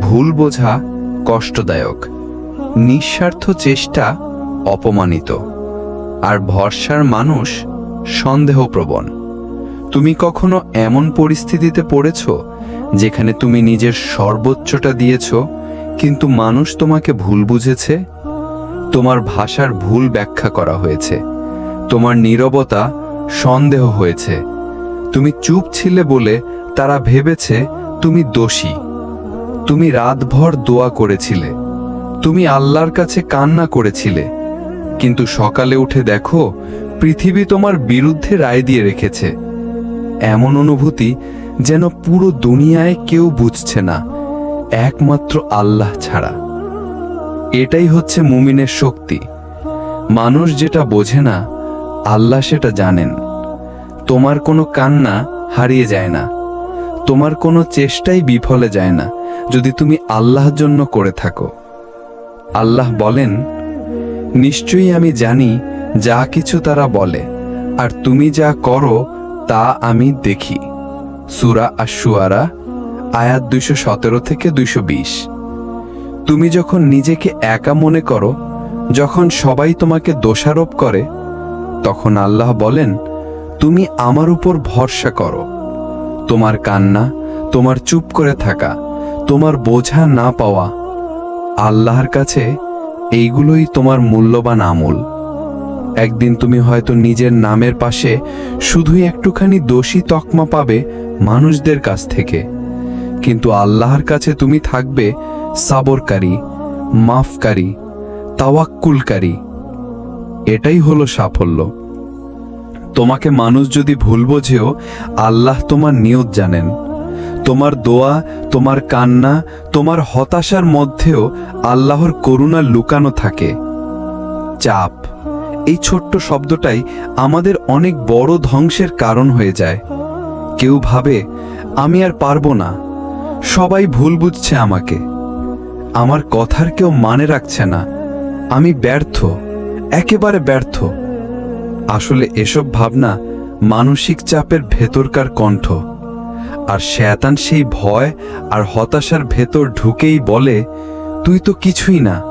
ভুল বোঝা কষ্টদায়ক। নিঃস্বার্থ চেষ্টা অপমানিত। আর ভরসার মানুষ সন্দেহপ্রবণ। তুমি কখনো এমন পরিস্থিতিতে পড়েছ, যেখানে তুমি নিজের সর্বোচ্চটা দিয়েছ, কিন্তু মানুষ তোমাকে ভুল বুঝেছে? তোমার ভাষার ভুল ব্যাখ্যা করা হয়েছে। তোমার নীরবতা সন্দেহ হয়েছে। তুমি চুপ ছিলে বলে তারা ভেবেছে তুমি দোষী। তুমি রাতভর দোয়া করেছিলে। তুমি আল্লাহর কাছে কান্না করেছিলে। কিন্তু সকালে উঠে দেখো, পৃথিবী তোমার বিরুদ্ধে রায় দিয়ে রেখেছে। এমন অনুভূতি যেন পুরো দুনিয়ায় কেউ বুঝছে না, একমাত্র আল্লাহ ছাড়া। এটাই হচ্ছে মুমিনের শক্তি। মানুষ যেটা বোঝে না, আল্লাহ সেটা জানেন। তোমার কোনো কান্না হারিয়ে যায় না। তোমার কোনো চেষ্টাই বিফলে যায় না, যদি তুমি আল্লাহর জন্য করে থাকো। আল্লাহ বলেন, নিশ্চয়ই আমি জানি যা কিছু তারা বলে, আর তুমি যা করো তা আমি দেখি। সুরা আশুয়ারা আয়াত দুইশো সতেরো থেকে দুইশো বিশ। তুমি যখন নিজেকে একা মনে করো, যখন সবাই তোমাকে দোষারোপ করে, তখন আল্লাহ বলেন, তুমি আমার উপর ভরসা করো। তোমার কান্না, তোমার চুপ করে থাকা, তোমার বোঝা না পাওয়া, আল্লাহর কাছে এইগুলোই তোমার মূল্যবান আমল। একদিন তুমি হয়তো নিজের নামের পাশে শুধুই একটুখানি দোষী তকমা পাবে মানুষদের কাছ থেকে। কিন্তু আল্লাহর কাছে তুমি থাকবে সাবরকারী, মাফকারী, তাওয়াক্কুলকারী। এটাই হলো সাফল্য। তোমাকে মানুষ যদি ভুল বোঝেও, আল্লাহ তোমার নিয়ত জানেন। তোমার দোয়া, তোমার কান্না, তোমার হতাশার মধ্যেও আল্লাহর করুণা লুকানো থাকে। চাপ, এই ছোট্ট শব্দটাই আমাদের অনেক বড় ধ্বংসের কারণ হয়ে যায়। কেউ ভাবে, আমি আর পারব না। সবাই ভুল বুঝছে আমাকে। আমার কথার কেউ মানে রাখছে না। আমি ব্যর্থ, একেবারে ব্যর্থ। আসলে এসব ভাবনা মানসিক চাপের ভেতরকার কণ্ঠ। আর শ্যাতান সেই ভয় আর হতাশার ভেতর ঢুকেই বলে, তুই তো কিছুই না,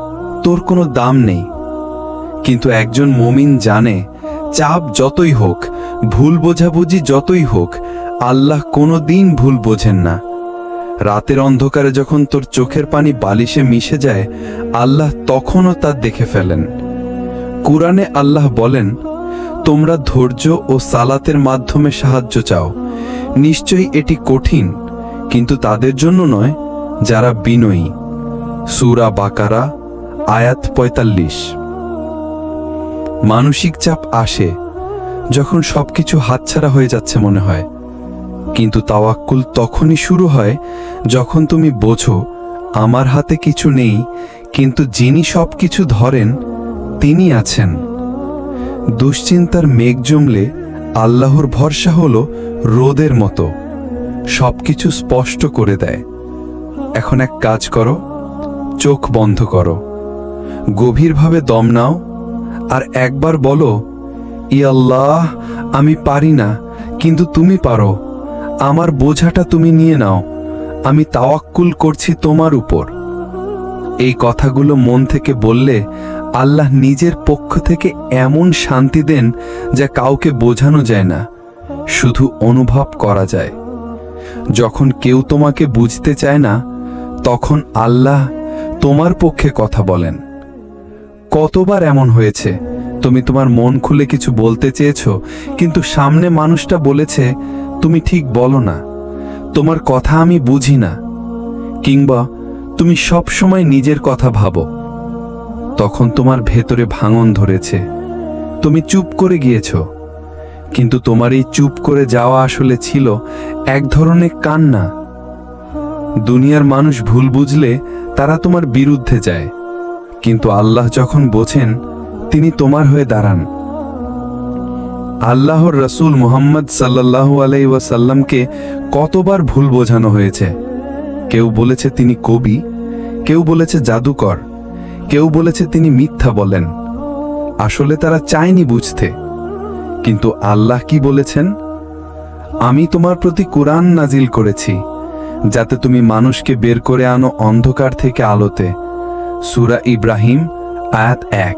তোর কোনো দাম নেই। কিন্তু একজন মমিন জানে, চাপ যতই হোক, ভুল বোঝাবুঝি যতই হোক, আল্লাহ কোনো দিন ভুল বোঝেন না। রাতের অন্ধকারে যখন তোর চোখের পানি বালিশে মিশে যায়, আল্লাহ তখনও তা দেখে ফেলেন। কুরআনে আল্লাহ বলেন তোমরা ধৈর্য ও সালাতের মাধ্যমে সাহায্য চাও। নিশ্চয়ই এটি কঠিন, কিন্তু তাদের জন্য নয়, যারা বিনয়ী। সুরা বাকারা, আয়াত পঁয়তাল্লিশ। মানসিক চাপ আসে, যখন সবকিছু হাতছাড়া হয়ে যাচ্ছে মনে হয়। কিন্তু তাওয়াক্কুল তখনই শুরু হয়, যখন তুমি বোঝো, আমার হাতে কিছু নেই, কিন্তু যিনি সব কিছু ধরেন, তিনি আছেন। দুশ্চিন্তার মেঘ জমলে আল্লাহর ভরসা হলো রোদের মতো। সবকিছু স্পষ্ট করে দেয়। এখন এক কাজ করো, চোখ বন্ধ করো। গভীরভাবে দম নাও আর একবার বলো, ই আল্লাহ, আমি পারি না, কিন্তু তুমি পারো। আমার বোঝাটা তুমি নিয়ে নাও। আমি তাওয়াক্কুল করছি তোমার উপর। এই কথাগুলো মন থেকে বললে আল্লাহ নিজের পক্ষ থেকে এমন শান্তি দেন যা কাউকে বোঝানো যায় না, শুধু অনুভব করা যায়। যখন কেউ তোমাকে বুঝতে চায় না, তখন আল্লাহ তোমার পক্ষে কথা বলেন। কতবার এমন হয়েছে? তুমি তোমার মন খুলে কিছু বলতে চেয়েছ, কিন্তু সামনে মানুষটা বলেছে, তুমি ঠিক বলো না। তোমার কথা আমি বুঝি না। কিংবা, তুমি সব সময় নিজের কথা ভাবো। তখন তোমার ভেতরে ভাঙন ধরেছে। তুমি চুপ করে গিয়েছ। কিন্তু তোমার এই চুপ করে যাওয়া আসলে ছিল এক ধরনের কান্না। দুনিয়ার মানুষ ভুল বুঝলে তারা তোমার বিরুদ্ধে যায়। কিন্তু আল্লাহ যখন বোঝেন, তিনি তোমার হয়ে দাঁড়ান। আল্লাহর রসুল মোহাম্মদ সাল্লাহু আলাই ওয়াসাল্লামকে কতবার ভুল বোঝানো হয়েছে। কেউ বলেছে তিনি কবি, কেউ বলেছে জাদুকর। কেউ বলেছে তিনি মিথ্যা বলেন। আসলে তারা চায়নি বুঝতে। কিন্তু আল্লাহ কি বলেছেন? আমি তোমার প্রতি কোরআন নাজিল করেছি, যাতে তুমি মানুষকে বের করে আনো অন্ধকার থেকে আলোতে। সুরা ইব্রাহিম, আয়াত এক।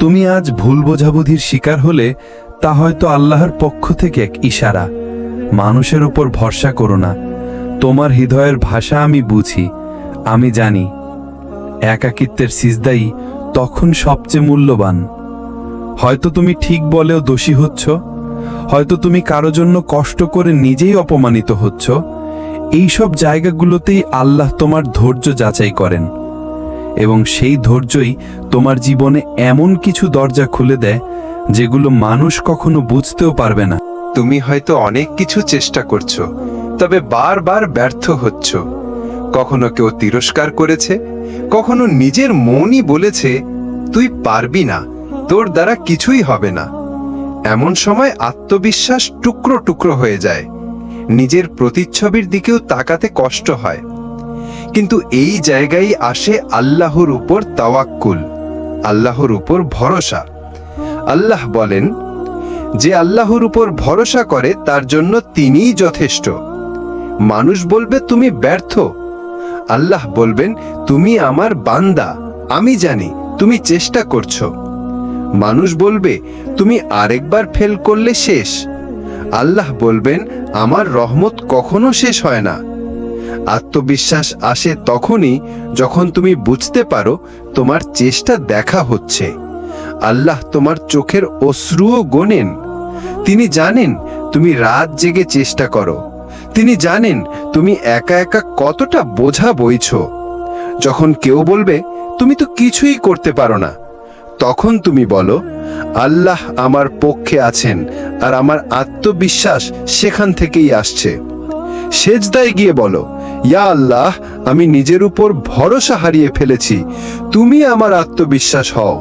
তুমি আজ ভুল বোঝাবুঝির শিকার হলে, তা হয়তো আল্লাহর পক্ষ থেকে এক ইশারা। মানুষের উপর ভরসা করো না। তোমার হৃদয়ের ভাষা আমি বুঝি, আমি জানি। একাকিত্বের সিজদাই তখন সবচেয়ে মূল্যবান। হয়তো তুমি ঠিক বলেও দোষী হচ্ছ, হয়তো তুমি কারও জন্য কষ্ট করে নিজেই অপমানিত হচ্ছ, এইসব জায়গাগুলোতেই আল্লাহ তোমার ধৈর্য যাচাই করেন। এবং সেই ধৈর্যই তোমার জীবনে এমন কিছু দরজা খুলে দেয় যেগুলো মানুষ কখনো বুঝতেও পারবে না। তুমি হয়তো অনেক কিছু চেষ্টা করছ, তবে বারবার ব্যর্থ হচ্ছ। কখনো কেউ তিরস্কার করেছে, কখনো নিজের মনই বলেছে, তুই পারবি না, তোর দ্বারা কিছুই হবে না। এমন সময় আত্মবিশ্বাস টুকরো টুকরো হয়ে যায়। নিজের প্রতিচ্ছবির দিকেও তাকাতে কষ্ট হয়। কিন্তু এই জায়গায় আসে আল্লাহর উপর তাওয়াক্কুল, আল্লাহর উপর ভরসা। আল্লাহ বলেন, যে আল্লাহর উপর ভরসা করে, তার জন্য তিনিই যথেষ্ট। মানুষ বলবে, তুমি ব্যর্থ। আল্লাহ বলবেন, তুমি আমার বান্দা, আমি জানি, তুমি চেষ্টা করছ। মানুষ বলবে, তুমি আরেকবার ফেল করলে শেষ। আল্লাহ বলবেন, আমার রহমত কখনো শেষ হয় না। আত্মবিশ্বাস আসে তখনই যখন তুমি বুঝতে পারো তোমার চেষ্টা দেখা হচ্ছে। আল্লাহ তোমার চোখের অশ্রুও গোনেন। তিনি জানেন তুমি রাত জেগে চেষ্টা করো। তিনি জানেন তুমি একা একা কতটা বোঝা বইছ? যখন কেউ বলবে, তুমি তো কিছুই করতে পারো না, তখন তুমি বলো, আল্লাহ আমার পক্ষে আছেন আর আমার আত্মবিশ্বাস সেখান থেকেই আসছে। সেজদায় গিয়ে বলো, ইয়া আল্লাহ, আমি নিজের উপর ভরসা হারিয়ে ফেলেছি। তুমি আমার আত্মবিশ্বাস হও।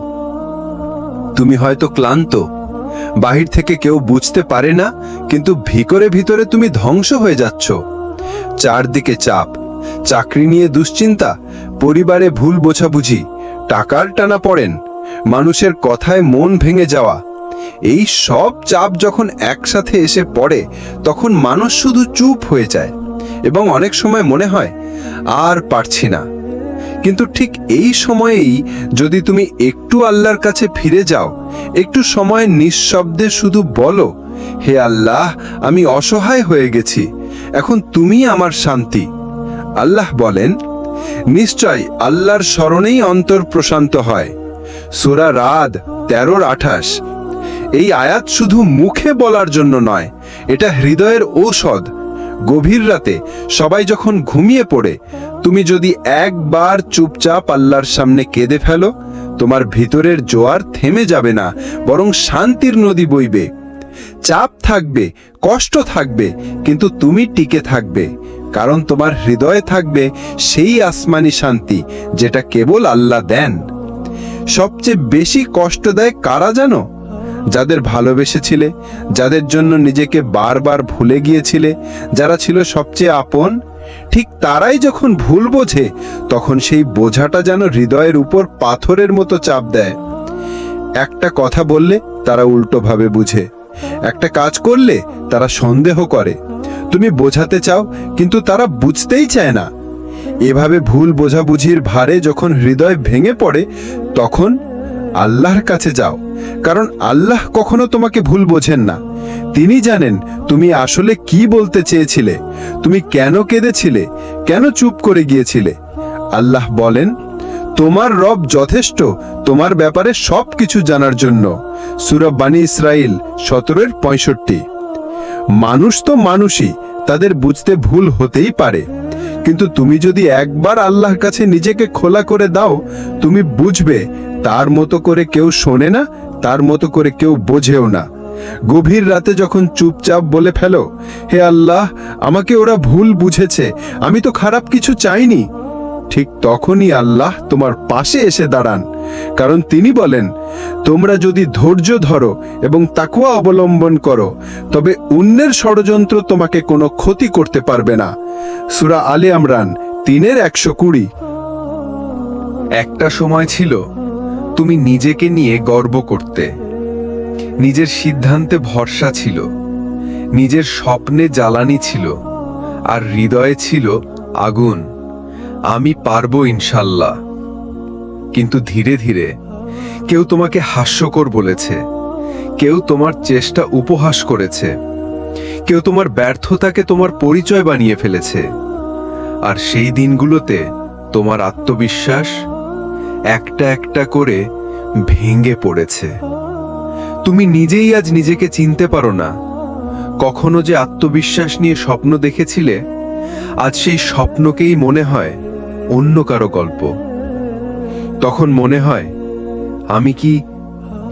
তুমি হয়তো ক্লান্ত। বাহির থেকে কেউ বুঝতে পারে না, কিন্তু ভিতরে ভিতরে তুমি ধ্বংস হয়ে যাচ্ছ। চারদিকে চাপ, চাকরি নিয়ে দুশ্চিন্তা, পরিবারে ভুল বোঝাবুঝি, টাকার টানা পড়েন, মানুষের কথায় মন ভেঙে যাওয়া। এই সব চাপ যখন একসাথে এসে পড়ে, তখন মানুষ শুধু চুপ হয়ে যায় এবং অনেক সময় মনে হয়, আর পারছি না। কিন্তু ঠিক এই সময়েই যদি তুমি একটু আল্লাহর কাছে ফিরে যাও, একটু সময় নিঃশব্দে শুধু বলো, হে আল্লাহ, আমি অসহায় হয়ে গেছি। এখন তুমি আমার শান্তি। আল্লাহ বলেন, নিশ্চয় আল্লাহর স্মরণেই অন্তর প্রশান্ত হয়। সুরা রাদ তেরোর আঠাশ। এই আয়াত শুধু মুখে বলার জন্য নয়, এটা হৃদয়ের ঔষধ। গভীর রাতে সবাই যখন ঘুমিয়ে পড়ে, তুমি যদি একবার চুপচাপ আল্লাহর সামনে কেঁদে ফেলো, তোমার ভিতরের জোয়ার থেমে যাবে না, বরং শান্তির নদী বইবে। চাপ থাকবে, কষ্ট থাকবে, কিন্তু তুমি টিকে থাকবে। কারণ তোমার হৃদয়ে থাকবে সেই আসমানি শান্তি যেটা কেবল আল্লাহ দেন। সবচেয়ে বেশি কষ্ট দেয় কারা জানো? যাদের ভালোবেসেছিলে, যাদের জন্য নিজেকে বারবার ভুলে গিয়েছিলে, যারা ছিল সবচেয়ে আপন, ঠিক তারাই যখন ভুল বোঝে, তখন সেই বোঝাটা যেন হৃদয়ের উপর পাথরের মতো চাপ দেয়। একটা কথা বললে তারা উল্টোভাবে বুঝে। একটা কাজ করলে তারা সন্দেহ করে। তুমি বোঝাতে চাও, কিন্তু তারা বুঝতেই চায় না। এভাবে ভুল বোঝাবুঝির ভারে যখন হৃদয় ভেঙে পড়ে, তখন আল্লাহর কাছে যাও, কারণ আল্লাহ কখনো তোমাকে ভুল বোঝেন না। তিনি জানেন তুমি আসলে কি বলতে চেয়েছিলে, তুমি কেন কেঁদেছিলে, কেন চুপ করে গিয়েছিলে। আল্লাহ বলেন তোমার রব যথেষ্ট, তোমার ব্যাপারে সব কিছু জানার জন্য। সুরব বানী ইসরাইল সতেরোর পঁয়ষট্টি। মানুষ তো মানুষই, তাদের বুঝতে ভুল হতেই পারে। কিন্তু তুমি যদি একবার আল্লাহর কাছে নিজেকে খোলা করে দাও, তুমি বুঝবে, তার মতো করে কেউ শোনে না, তার মতো করে কেউ বোঝেও না। গভীর রাতে যখন চুপচাপ বলে ফেলো, হে আল্লাহ, আমাকে ওরা ভুল বুঝেছে, আমি তো খারাপ কিছু চাইনি। ঠিক তখনই আল্লাহ তোমার পাশে এসে দাঁড়ান। কারণ তিনি বলেন, তোমরা যদি ধৈর্য ধরো এবং তাকুয়া অবলম্বন করো, তবে অন্যের ষড়যন্ত্র তোমাকে কোনো ক্ষতি করতে পারবে না। সুরা আলে আমরান তিনের একশো কুড়ি। একটা সময় ছিল, তুমি নিজেকে নিয়ে গর্ব করতে। নিজের সিদ্ধান্তে ভরসা ছিল। নিজের স্বপ্নে জ্বালানি ছিল। আর হৃদয়ে ছিল আগুন। আমি পারব ইনশাল্লাহ। কিন্তু ধীরে ধীরে, কেউ তোমাকে হাস্যকর বলেছে, কেউ তোমার চেষ্টা উপহাস করেছে, কেউ তোমার ব্যর্থতাকে তোমার পরিচয় বানিয়ে ফেলেছে, আর সেই দিনগুলোতে তোমার আত্মবিশ্বাস একটা একটা করে ভেঙে পড়েছে। তুমি নিজেই আজ নিজেকে চিনতে পারো না, কখনো যে আত্মবিশ্বাস নিয়ে স্বপ্ন দেখেছিলে, আজ সেই স্বপ্নকেই মনে হয় অন্য কারও গল্প। তখন মনে হয়, আমি কি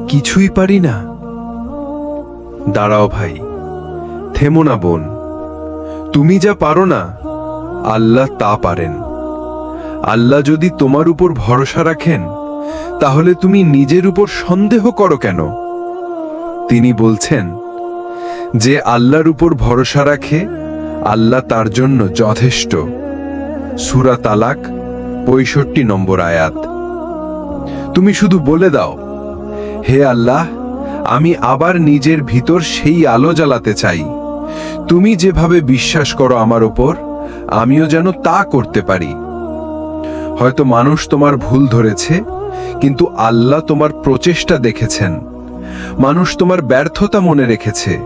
কিছুই পারি না? দাঁড়াও ভাই, থেমো না বোন। তুমি যা পারো না, আল্লাহ তা পারেন। আল্লাহ যদি তোমার উপর ভরসা রাখেন, তাহলে তুমি নিজের উপর সন্দেহ করো কেন? তিনি বলছেন, যে আল্লাহর উপর ভরসা রাখে, আল্লাহ তার জন্য যথেষ্ট। সুরা তালাক, পঁয়ষট্টি নম্বর আয়াত। তুমি শুধু বলে দাও, হে আল্লাহ, আমি আবার নিজের ভিতর সেই আলো জ্বালাতে চাই। তুমি যেভাবে বিশ্বাস করো আমার ওপর, আমিও যেন তা করতে পারি। হয়তো মানুষ তোমার ভুল ধরেছে, কিন্তু আল্লাহ তোমার প্রচেষ্টা দেখেছেন। মানুষ তোমার ব্যর্থতা মনে রেখেছে,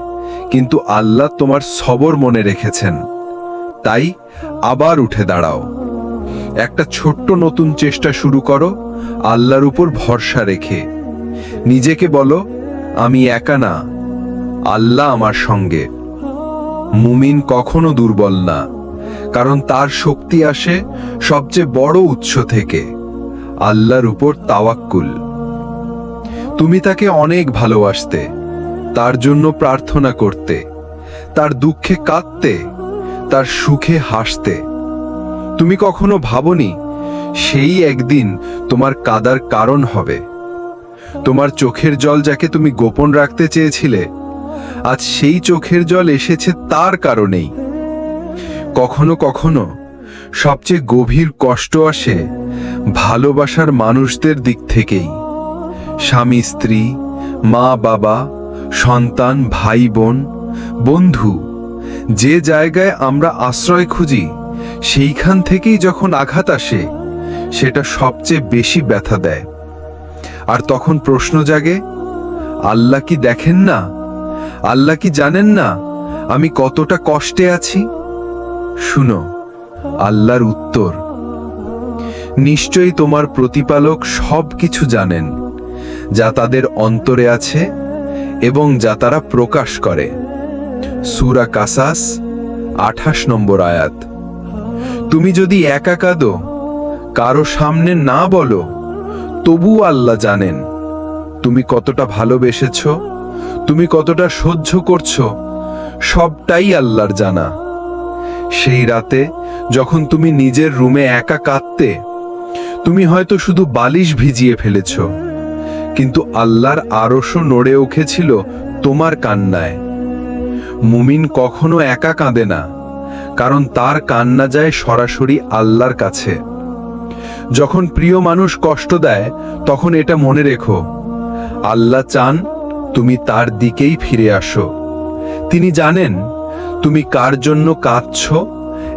কিন্তু আল্লাহ তোমার সবর মনে রেখেছেন। তাই আবার উঠে দাঁড়াও। একটা ছোট্ট নতুন চেষ্টা শুরু করো, আল্লাহর উপর ভরসা রেখে। নিজেকে বলো, আমি একা না, আল্লাহ আমার সঙ্গে। মুমিন কখনো দুর্বল না, কারণ তার শক্তি আসে সবচেয়ে বড় উৎস থেকে, আল্লাহর উপর তাওয়াক্কুল। তুমি তাকে অনেক ভালোবাসতে, তার জন্য প্রার্থনা করতে, তার দুঃখে কাঁদতে তার সুখে হাসতে। তুমি কখনো ভাবনি, সেই একদিন তোমার কাদার কারণ হবে। তোমার চোখের জল যাকে তুমি গোপন রাখতে চেয়েছিলে, আজ সেই চোখের জল এসেছে তার কারণেই। কখনো কখনো সবচেয়ে গভীর কষ্ট আসে ভালোবাসার মানুষদের দিক থেকেই। স্বামী, স্ত্রী, মা, বাবা, সন্তান, ভাই, বোন, বন্ধু যে জায়গায় আমরা আশ্রয় খুঁজি, সেইখান থেকেই যখন আঘাত আসে, সেটা সবচেয়ে বেশি ব্যথা দেয়। আর তখন প্রশ্ন জাগে, আল্লাহ কি দেখেন না? আল্লাহ কি জানেন না আমি কতটা কষ্টে আছি? শুনো, আল্লাহর উত্তর। নিশ্চয়ই তোমার প্রতিপালক সব কিছু জানেন, যা তাদের অন্তরে আছে এবং যা তারা প্রকাশ করে। সুরা কাসাস, আঠাশ নম্বর আয়াত। তুমি যদি একা কাঁদো, কারও সামনে না বলো তবু আল্লাহ জানেন। তুমি কতটা ভালোবেসেছ, তুমি কতটা সহ্য করছ, সবটাই আল্লাহর জানা। সেই রাতে যখন তুমি নিজের রুমে একা কাঁদতে, তুমি হয়তো শুধু বালিশ ভিজিয়ে ফেলেছ, কিন্তু আল্লাহর আরশও নড়ে উঠেছিল তোমার কান্নায়। মুমিন কখনো একা কাঁদে না, কারণ তার কান্না যায় সরাসরি আল্লাহর কাছে। যখন প্রিয় মানুষ কষ্ট দেয়, তখন এটা মনে রেখো, আল্লাহ চান তুমি তার দিকেই ফিরে আসো। তিনি জানেন তুমি কার জন্য কাঁদছ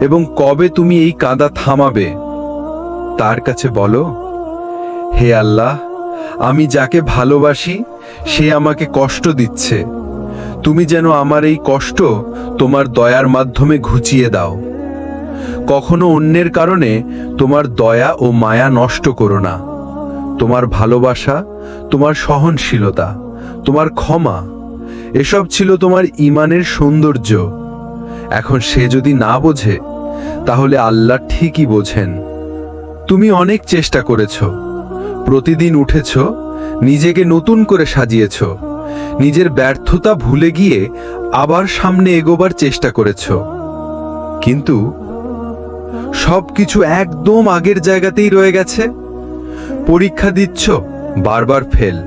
এবং কবে তুমি এই কাঁদা থামাবে। তার কাছে বলো, হে আল্লাহ, আমি যাকে ভালোবাসি, সে আমাকে কষ্ট দিচ্ছে। তুমি যেন আমার এই কষ্ট তোমার দয়ার মাধ্যমে ঘুচিয়ে দাও। কখনো অন্যের কারণে তোমার দয়া ও মায়া নষ্ট করো না। তোমার ভালোবাসা, তোমার সহনশীলতা, তোমার ক্ষমা, এসব ছিল তোমার ইমানের সৌন্দর্য। এখন সে যদি না বোঝে, তাহলে আল্লাহ ঠিকই বোঝেন। তুমি অনেক চেষ্টা করেছ, প্রতিদিন উঠেছ, নিজেকে নতুন করে সাজিয়েছ। নিজের ব্যর্থতা ভুলে গিয়ে আবার সামনে এগোবার চেষ্টা করেছ। কিন্তু সবকিছু একদম আগের জায়গাতেই রয়ে গেছে। পরীক্ষা দিচ্ছ, বারবার ফেল।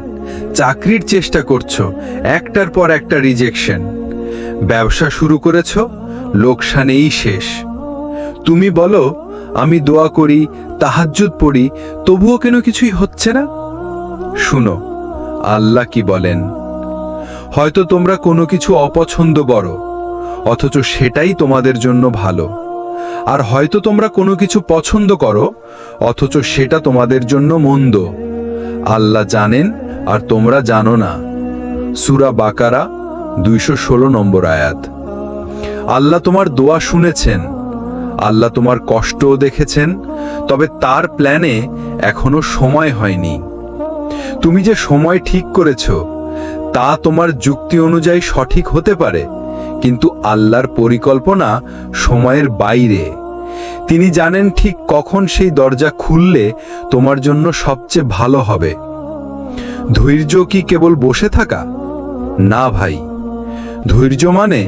চাকরির চেষ্টা করছ, একটার পর একটা রিজেকশন। ব্যবসা শুরু করেছ, লোকসানেই শেষ। তুমি বলো, আমি দোয়া করি, তাহাজ্জুদ পড়ি, তবুও কেন কিছুই হচ্ছে না? শুনো, আল্লাহ কি বলেন? হয়তো তোমরা কোনো কিছু অপছন্দ করো, অথচ সেটাই তোমাদের জন্য ভালো। আর হয়তো তোমরা কোনো কিছু পছন্দ করো, অথচ সেটা তোমাদের জন্য মন্দ। আল্লাহ জানেন আর তোমরা জানো না। সুরা বাকারা, দুইশো ষোলো নম্বর আয়াত। আল্লাহ তোমার দোয়া শুনেছেন, আল্লাহ তোমার কষ্টও দেখেছেন, তবে তার প্ল্যানে এখনও সময় হয়নি। তুমি যে সময় ঠিক করেছ তা তোমার যুক্তি অনুযায়ী সঠিক হতে পারে, কিন্তু আল্লাহর পরিকল্পনা সময়ের বাইরে। তিনি জানেন ঠিক কখন সেই দরজা খুললে তোমার জন্য সবচেয়ে ভালো হবে। ধৈর্য কি কেবল বসে থাকা? না ভাই। ধৈর্য মানে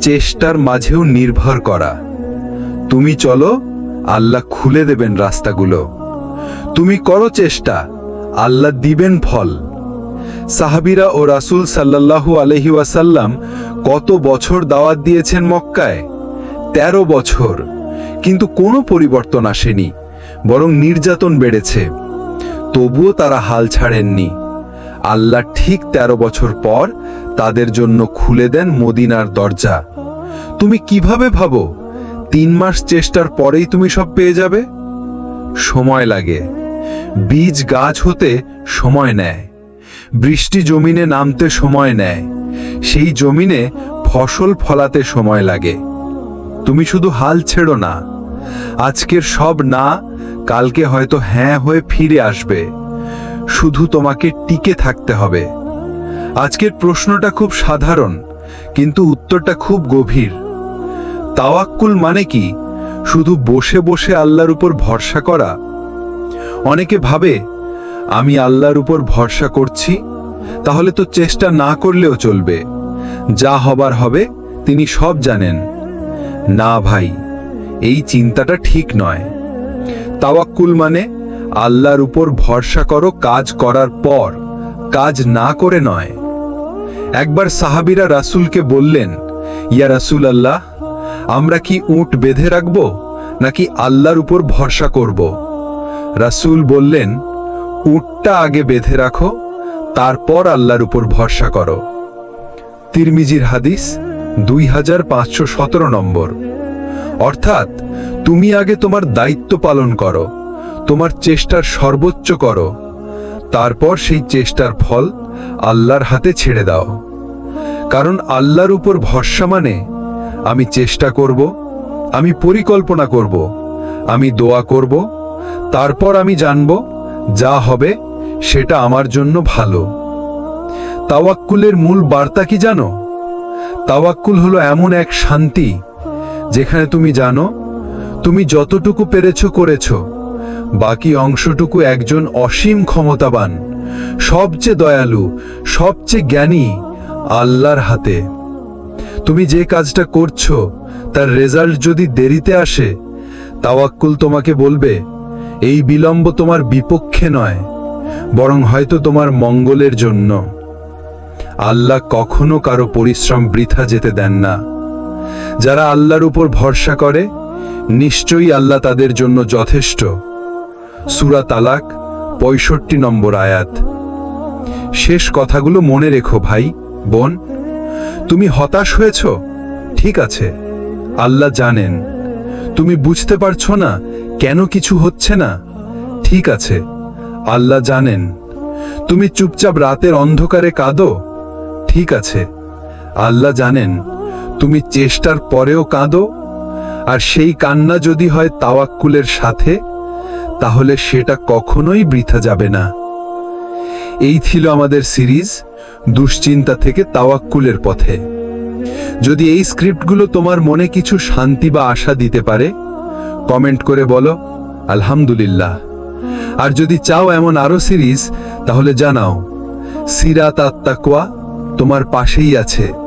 চেষ্টার মাঝেও নির্ভর করা। তুমি চলো, আল্লাহ খুলে দেবেন রাস্তাগুলো। তুমি করো চেষ্টা, আল্লাহ দিবেন ফল। সাহাবিরা ও রাসূল সাল্লাল্লাহু আলহি ওয়াসাল্লাম কত বছর দাওয়াত দিয়েছেন মক্কায়? ১৩ বছর। কিন্তু কোনো পরিবর্তন আসেনি, বরং নির্যাতন বেড়েছে। তবুও তারা হাল ছাড়েননি। আল্লাহ ঠিক ১৩ বছর পর তাদের জন্য খুলে দেন মদিনার দরজা। তুমি কীভাবে ভাবো, তিন মাস চেষ্টার পরেই তুমি সব পেয়ে যাবে? সময় লাগে। বীজ গাছ হতে সময় নেয়। বৃষ্টি জমিনে নামতে সময় নেয়। সেই জমিনে ফসল ফলাতে সময় লাগে। তুমি শুধু হাল ছেড়ো না। আজকের সব না, কালকে হয়তো হ্যাঁ হয়ে ফিরে আসবে। শুধু তোমাকে টিকে থাকতে হবে। আজকের প্রশ্নটা খুব সাধারণ, কিন্তু উত্তরটা খুব গভীর। তাওয়াক্কুল মানে কি? শুধু বসে বসে আল্লাহর উপর ভরসা করা? অনেকে ভাবে আমি আল্লাহর উপর ভরসা করছি, তাহলে তো চেষ্টা না করলেও চলবে। যা হবার হবে, তিনি সব জানেন। না ভাই, এই চিন্তাটা ঠিক নয়। তাওয়াক্কুল মানে আল্লাহর উপর ভরসা করো কাজ করার পর, কাজ না করে নয়। একবার সাহাবিরা রাসূলকে বললেন, ইয়া রাসূল আল্লাহ আমরা কি উট বেঁধে রাখব, নাকি আল্লাহর উপর ভরসা করব? রাসূল বললেন উটটা আগে বেঁধে রাখো, তারপর আল্লাহর উপর ভরসা করো। তিরমিজির হাদিস দুই হাজার পাঁচশো সতেরো নম্বর। অর্থাৎ, তুমি আগে তোমার দায়িত্ব পালন করো, তোমার চেষ্টার সর্বোচ্চ করো, তারপর সেই চেষ্টার ফল আল্লাহর হাতে ছেড়ে দাও। কারণ আল্লাহর উপর ভরসা মানে আমি চেষ্টা করব, আমি পরিকল্পনা করব, আমি দোয়া করব, তারপর আমি জানব যা হবে, সেটা আমার জন্য ভালো। তাওয়াক্কুলের মূল বার্তা কি জানো? তাওয়াক্কুল হলো এমন এক শান্তি, যেখানে তুমি জানো, তুমি যতটুকু পেরেছ করেছ, বাকি অংশটুকু একজন অসীম ক্ষমতাবান, সবচেয়ে দয়ালু, সবচেয়ে জ্ঞানী আল্লাহর হাতে। তুমি যে কাজটা করছ, তার রেজাল্ট যদি দেরিতে আসে, তাওয়াক্কুল তোমাকে বলবে এই বিলম্ব তোমার বিপক্ষে নয়, বরং হয়তো তোমার মঙ্গলের জন্য। আল্লাহ কখনো কারও পরিশ্রম বৃথা যেতে দেন না। যারা আল্লাহর উপর ভরসা করে, নিশ্চয়ই আল্লাহ তাদের জন্য যথেষ্ট। সুরা তালাক, পঁয়ষট্টি নম্বর আয়াত। শেষ কথাগুলো মনে রেখো ভাই, বোন। তুমি হতাশ হয়েছ? ঠিক আছে। আল্লাহ জানেন। তুমি বুঝতে পারছ না কেন কিছু হচ্ছে না? ঠিক আছে। আল্লাহ জানেন। তুমি চুপচাপ রাতের অন্ধকারে কাঁদো? ঠিক আছে। আল্লাহ জানেন। তুমি চেষ্টার পরেও কাঁদো? আর সেই কান্না যদি হয় তাওয়াক্কুলের সাথে, তাহলে সেটা কখনোই বৃথা যাবে না। এই ছিল আমাদের সিরিজ দুশ্চিন্তা থেকে তাওয়াক্কুলের পথে। যদি এই স্ক্রিপ্টগুলো তোমার মনে কিছু শান্তি বা আশা দিতে পারে কমেন্ট করে বলো, আলহামদুলিল্লাহ। আর যদি চাও এমন আরও সিরিজ, তাহলে জানাও। সিরাত আত্মাকুয়া তোমার পাশেই আছে।